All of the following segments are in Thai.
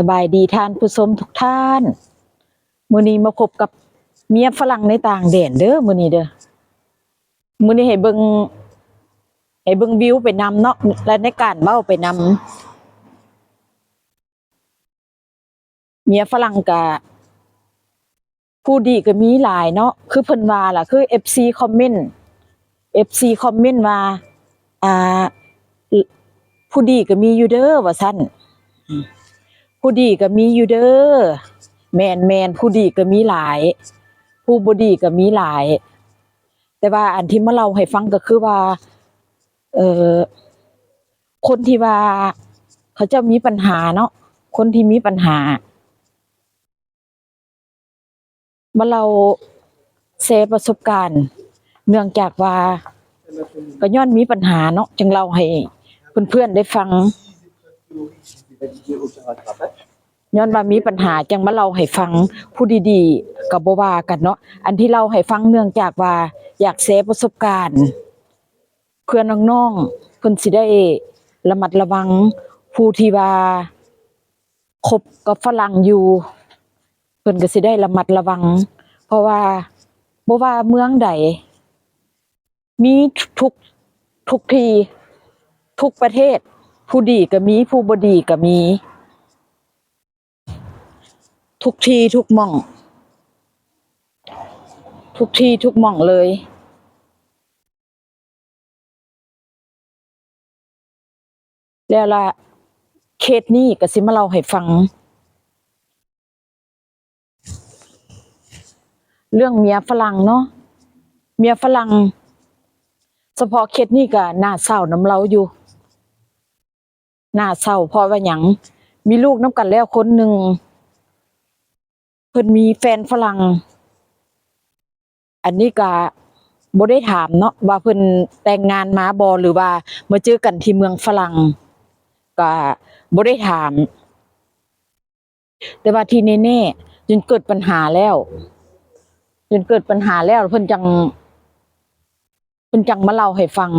สบายดีท่านผู้ชมทุกท่านมื้อนี้มาพบกับเมียฝรั่งในต่างแดนเด้อมื้อนี้เด้อมื้อนี้ให้เบิ่งให้เบิ่งวิวไปนำเนาะและในการเว้าไปนำเมียฝรั่งก็ผู้ดีก็มีหลายเนาะคือเพิ่นว่าล่ะคือ FC คอมเมนต์ FC คอมเมนต์ว่าอ่าผู้ดีก็มีอยู่เด้อว่าซั่น ผู้ดีก็มีอยู่เด้อแมนแมนผู้ดีก็มีหลาย ผู้บ่ดีก็มีหลาย แต่ว่าอันที่มาเล่าให้ฟังก็คือว่า เอ่อคนที่ว่า เขาจะมีปัญหาเนาะคนที่มีปัญหามาเราแชร์ประสบการณ์ เนื่องจากว่าก็ย้อนมีปัญหาเนาะจึงเล่าให้เพื่อนๆได้ฟัง ย้อนว่ามีปัญหาจังมาเล่าให้ฟังผู้ดีๆกับบ่ว่ากันเนาะอันที่เล่าให้ฟังเนื่องจากว่า อยากแชร์ประสบการณ์ เพื่อนน้องๆเพิ่นสิได้ระมัดระวังผู้ที่ว่าคบกับฝรั่งอยู่เพิ่นก็สิได้ระมัดระวัง เพราะว่าบ่ว่าเมืองใดมีทุกทุกที่ทุกประเทศ ผู้ดีก็มี ผู้บดีก็มี ทุกที่ทุกม่อง ทุกที่ทุกม่องเลย แล้วล่ะเคสนี้ก็สิมาเล่าให้ฟัง เรื่องเมียฝรั่งเนาะเมียฝรั่งเฉพาะเคสนี้ก็น่าเศร้าน้ำเราอยู่ หน่าเศร้าเพราะว่าหยังมีลูกน้ำกันแล้วคนหนึ่งเพิ่นมีแฟนฝรั่ง อันนี้ก็บ่ได้ถามเนาะว่าเพิ่นแต่งงานมาบ่หรือว่ามาเจอกันที่เมืองฝรั่งก็บ่ได้ถาม แต่ว่าที่แน่ๆจนเกิดปัญหาแล้วจนเกิดปัญหาแล้วเพิ่นจังเพิ่นจังมาเล่าให้ฟัง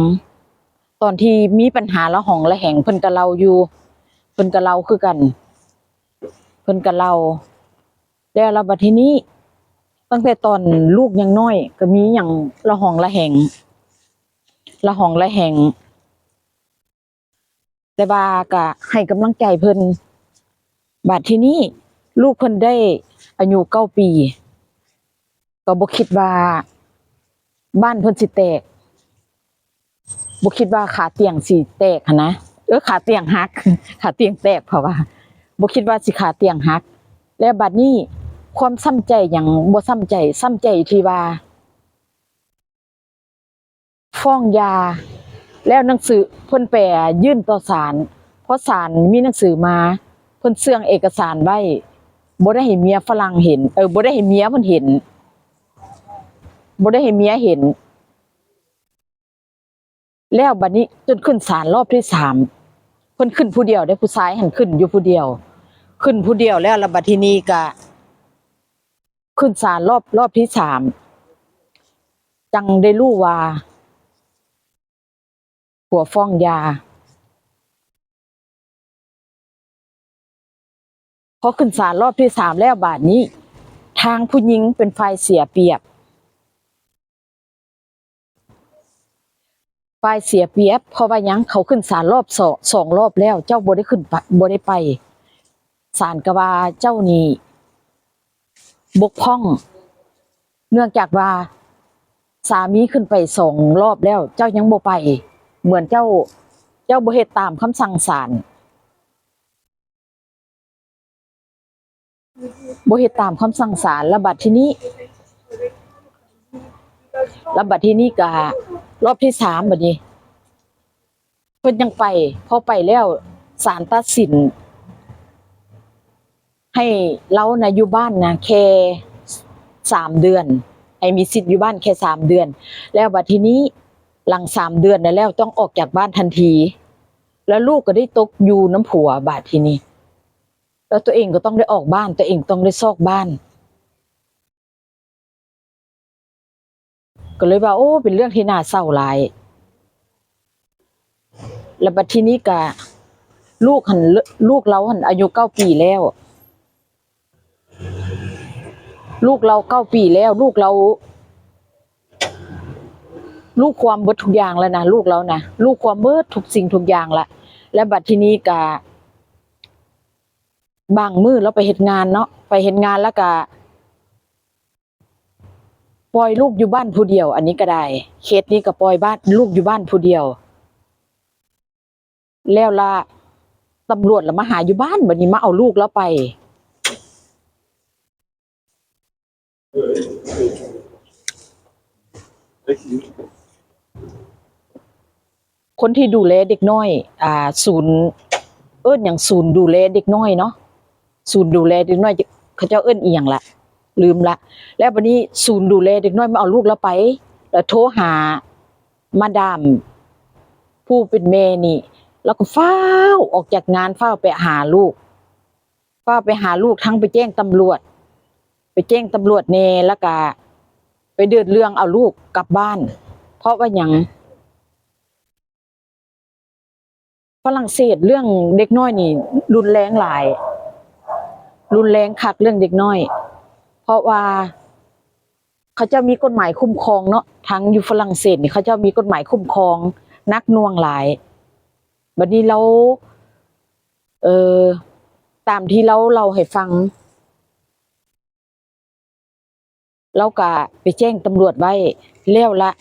ตอนที่มีปัญหาละหองละแหงเพิ่นก็เล่าอยู่ เพิ่นก็เล่าคือกัน เพิ่นก็เล่าแล้วระบัดทีนี้ ตั้งแต่ตอนลูกยังน้อย ก็มีอย่างละหองละแหงละหองละแหงแต่ว่าก็ให้กำลังใจเพิ่นบัดทีนี้ลูกเพิ่นได้อายุเก้าปี ก็บ่คิดว่า บ้านเพิ่นสิแตก บ่คิดว่าขาเตียงสิแตกหั้นนะเออขาเตียงหัก ขาเตียงแตกเพราะว่าบ่คิดว่าสิขาเตียงหัก และบัดนี้ความซ้ำใจอย่างบ่ซ้ำใจซ้ำใจที่ว่าฟ้องยา แล้วหนังสือเพิ่นแปรยื่นต่อศาลเพราะศาลมีหนังสือมาเพิ่นเสื่องเอกสารไว้บ่ได้ให้เมียฝรั่งเห็น เออบ่ได้ให้เมียเพิ่นเห็นบ่ได้ให้เมียเห็น แล้วบัดนี้จนขึ้นศาลรอบที่สามเพิ่นขึ้นผู้เดียวได้ผู้ชายหันขึ้นอยู่ผู้เดียว ขึ้นผู้เดียวแล้วแล้วบัดทีนี้ก็ ขึ้นศาลรอบรอบที่สามจังได้รู้ว่าผัวฟ้องยาพอขึ้นศาลรอบที่สามแล้วบาดนี้ ทางผู้หญิงเป็นฝ่ายเสียเปรียบ ฝ่ายเสียเปียบเพราะว่ายังเขาขึ้นศาลรอบสองสองรอบแล้ว เจ้าบ่ได้ขึ้นบ่ได้ไปศาลกว่าเจ้านี่บกพร่อง เนื่องจากว่าสามีขึ้นไปสองรอบแล้ว เจ้ายังบ่ไป เหมือนเจ้า เจ้าบ่เฮ็ดตามคำสั่งศาลบ่เฮ็ดตามคำสั่งศาลแล้วบัดที่นี้แล้วบัดที่นี้ก็ รอบที่สามบัดนี้เพิ่นยังไป พอไปแล้วศาลตัดสิน ให้เรานะอยู่บ้านนะแค่สามเดือนให้มีสิทธิ์อยู่บ้านแค่สามเดือน แล้วบัดทีนี้หลังสามเดือนในแล้วต้องออกจากบ้านทันที แล้วลูกก็ได้ตกอยู่น้ำผัวบาดทีนี้แล้วตัวเองก็ต้องได้ออกบ้าน ตัวเองต้องได้ซอกบ้าน ก็เลยว่าโอ้ เป็นเรื่องที่น่าเศร้าหลาย แล้วบัดทีนี้ก็ลูกหันลูกเราหันอายุเก้าปีแล้ว ลูกเราเก้าปีแล้ว ลูกเรา ลูกความเบิดทุกอย่างแล้วนะลูกเรานะลูกความเบิดทุกสิ่งทุกอย่างละและบัดทีนี้กะบางมือเราไปเฮ็ดงานเนาะไปเฮ็ดงานแล้วกะ ปล่อยลูกอยู่บ้านผู้เดียว อันนี้ก็ได้เคสนี้ก็ปล่อยบ้านลูกอยู่บ้านผู้เดียว แล้วละตำรวจละมาหาอยู่บ้านบัดนี้มาเอาลูกแล้วไปคนที่ดูแลเด็กน้อย อ่า ศูนย์ เอิ้นอย่างศูนย์ดูแลเด็กน้อยเนาะศูนย์ดูแลเด็กน้อย เขาเจ้าเอิ้นอีหยังละ ลืมละ แล้ววันนี้ศูนย์ดูแลเด็กน้อยมาเอาลูกเราไป แล้วโทรหามาดามผู้เป็นแม่นี่ แล้วก็ฟ้าออกจากงานฟ้าไปหาลูกฟ้าไปหาลูกทั้งไปแจ้งตำรวจ ไปแจ้งตำรวจเนแล้วก็ไปเดือดเรื่องเอาลูกกลับบ้าน เพราะว่าหยังฝรั่งเศสเรื่องเด็กน้อยนี่ รุนแรงหลาย รุนแรงคักเรื่องเด็กน้อย ราะว่า เขาจะมีกฎหมายคุ้มครองเนาะทั้งอยู่ฝรั่งเศสนี่เขาจะมีกฎหมายคุ้มครอง นักน่วงหลายบัดนี้เราเออตามที่เราเราให้ฟัง เราก็ไปแจ้งตำรวจไว้แล้วละ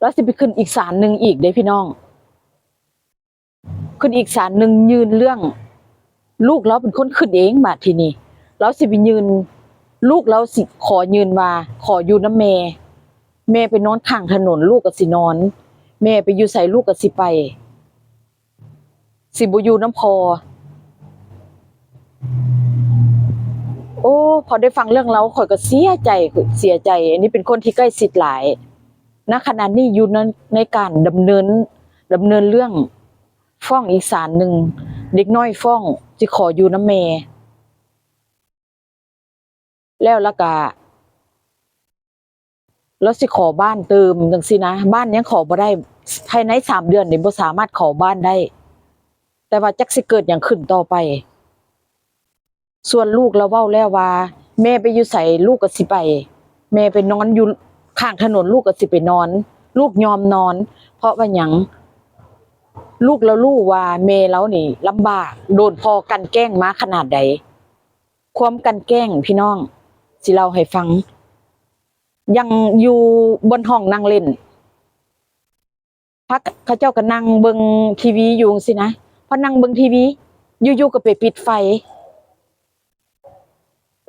แล้วสิไปขึ้นอีกศาลหนึ่งอีกเด้พี่น้อง ขึ้นอีกศาลหนึ่งยืนเรื่อง ลูกเราเป็นคนขึ้นเองบาทีนี้เราสิไปยืน ลูกเราสิขอยืนว่า ขออยู่น้ำแม่แม่ไปนอนข้างถนนลูกก็สินอน แม่ไปอยู่ใส่ลูกก็สิไป สิบ่อยู่น้ำพอ โอ้ พอได้ฟังเรื่องเราข่อยก็เสียใจเสียใจ อันนี้เป็นคนที่ใกล้ชิดหลายณขณะนี้อยู่ในในการดำเนินดำเนินเรื่องฟ้องอีกศาลหนึ่ง เด็กน้อยฟ้องจิขออยู่น้ำเม แล้วและกะแล้วสิขอบ้านเติมจังสินะ บ้านยังขอบ่ได้ภายในสามเดือนเนี่บ่สามารถขอบ้านได้ แต่ว่าจักสิเกิดอย่างขึ้นต่อไป ส่วนลูกเราเว้าแล้วว่า แม่ไปอยู่ใส่ลูกก็สิไป แม่ไปนอนอยู่ข้างถนนลูกก็สิไปนอน ลูกยอมนอน เพราะว่าหยังลูกเรารู้ว่าเมเรานี่ลำบาก โดนพอกันแกล้งมาขนาดใด ความกันแกล้งพี่น้อง สิเล่าให้ฟัง ยังอยู่บนห้องนั่งเล่นพักเขาเจ้าก็นั่งเบิงทีวีอยู่สินะพอนั่งเบิงทีวีอยู่ๆก็ไปปิดไฟ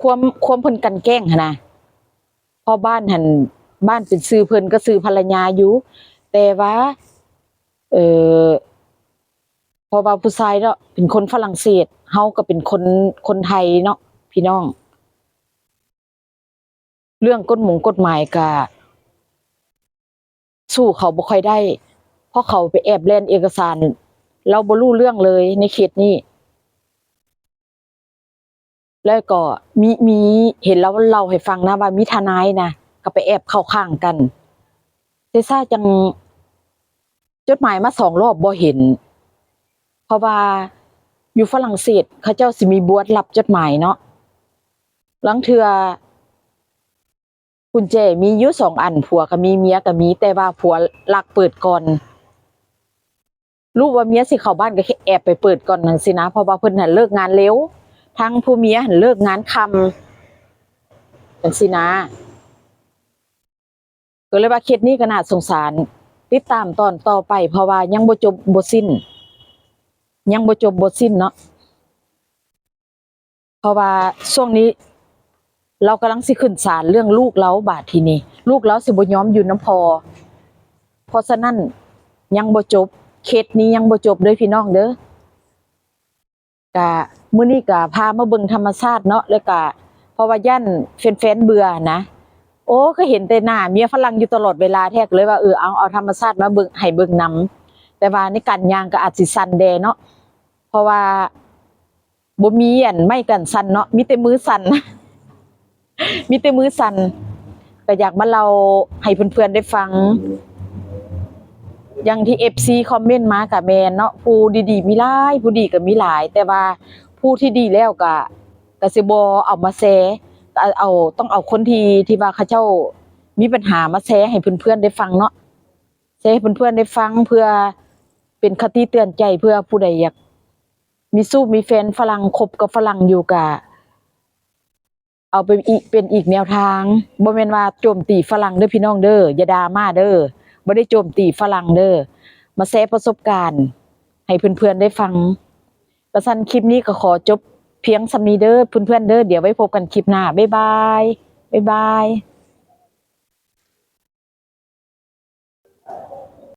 ความความเพิ่นกันแกล้งหนะพอบ้านหันบ้านเป็นซื้อเพิ่นก็ซื้อภรรยาอยู่ แต่ว่า เออพอว่าผู้ชายเนาะเป็นคนฝรั่งเศสเฮาก็เป็นคนคนไทยเนาะพี่น้อง เรื่องกฎหมงกฎหมายก็สู้เขาบ่ค่อยได้ เพราะเขาไปแอบเล่นเอกสาร เราบ่รู้เรื่องเลยในเขตนี้แล้วก็มีมีเห็นแล้วเราให้ฟังนะว่ามีทนายนะก็ไปแอบเข้าข้างกันแต่ซ่าจังจดหมายมาสองรอบบ่เห็น เพราะว่าอยู่ฝรั่งเศสเขาเจ้าสิมีบวชรับจดหมายเนาะหลังเทือ กุญแจมีอยู่สองอันผัวก็มีเมียก็มี แต่ว่าผัวลักเปิดก่อนรู้ว่าเมียสิเข้าบ้านก็แค่แอบไปเปิดก่อนนั่นสินะเพราะว่าเพิ่นหันเลิกงานเร็วทั้งผู้เมียหันเลิกงานค่ำจังสินะก็เลยว่าเคสนี้ก็น่าสงสาร ติดตามตอนต่อไป เพราะว่ายังบ่จบบ่สิ้น ยังบ่จบบ่สิ้นเนาะเพราะว่าช่วงนี้ เรากำลังสิขึ้นศาลเรื่องลูกเราบาดทีนี้ลูกเราสิบ่ยอมอยู่น้ำพอ เพราะฉะนั้นยังบ่จบเคสนี้ยังบ่จบเด้อพี่น้องเด้อกะมื้อนี้กะพามาเบิ่งธรรมชาติเนาะแล้วกะเพราะว่าย่านแฟนๆเบื่อนะโอ้ก็เห็นแต่หน้าเมียฝรั่งอยู่ตลอดเวลาแท้ก็เลยว่าเออเอาเอาธรรมชาติมาเบิ่งให้เบิ่งนำแต่ว่าในการยางก็อาจสิสั่นแดเนาะเพราะว่าบ่มีอันไม่กันสั่นเนาะมีแต่มือสั่นะ มีแต่มือสั่นก็อยากมาเล่าให้เพื่อนๆได้ฟัง อย่างที่ FC คอมเมนต์มาก็แมนเนาะผู้ดีๆมีหลายผู้ดีก็มีหลาย แต่ว่าผู้ที่ดีแล้วก็กสิบ่เอามาแชร์เอาต้องเอาคนที่ที่ว่าเขาเจ้ามีปัญหามาแชร์ให้เพื่อนๆได้ฟังเนาะแชร์ให้เพื่อนๆได้ฟังเพื่อเป็นคติเตือนใจเพื่อผู้ใดอยากมีสู้มีแฟนฝรั่งคบกับฝรั่งอยู่ก็ เอาเป็นอีกเป็นอีกแนวทางบ่แม่นว่าโจมตีฝรั่งเด้อพี่น้องเด้ออย่าดามาเด้อบ่ได้โจมตีฝรั่งเด้อมาแชร์ประสบการณ์ ให้เพื่อนๆได้ฟังประสันคลิปนี้ก็ขอจบเพียงสำนี้เด้อเพื่อนๆเด้อเดี๋ยวไว้พบกันคลิปหน้าบ๊ายบายบ๊ายบาย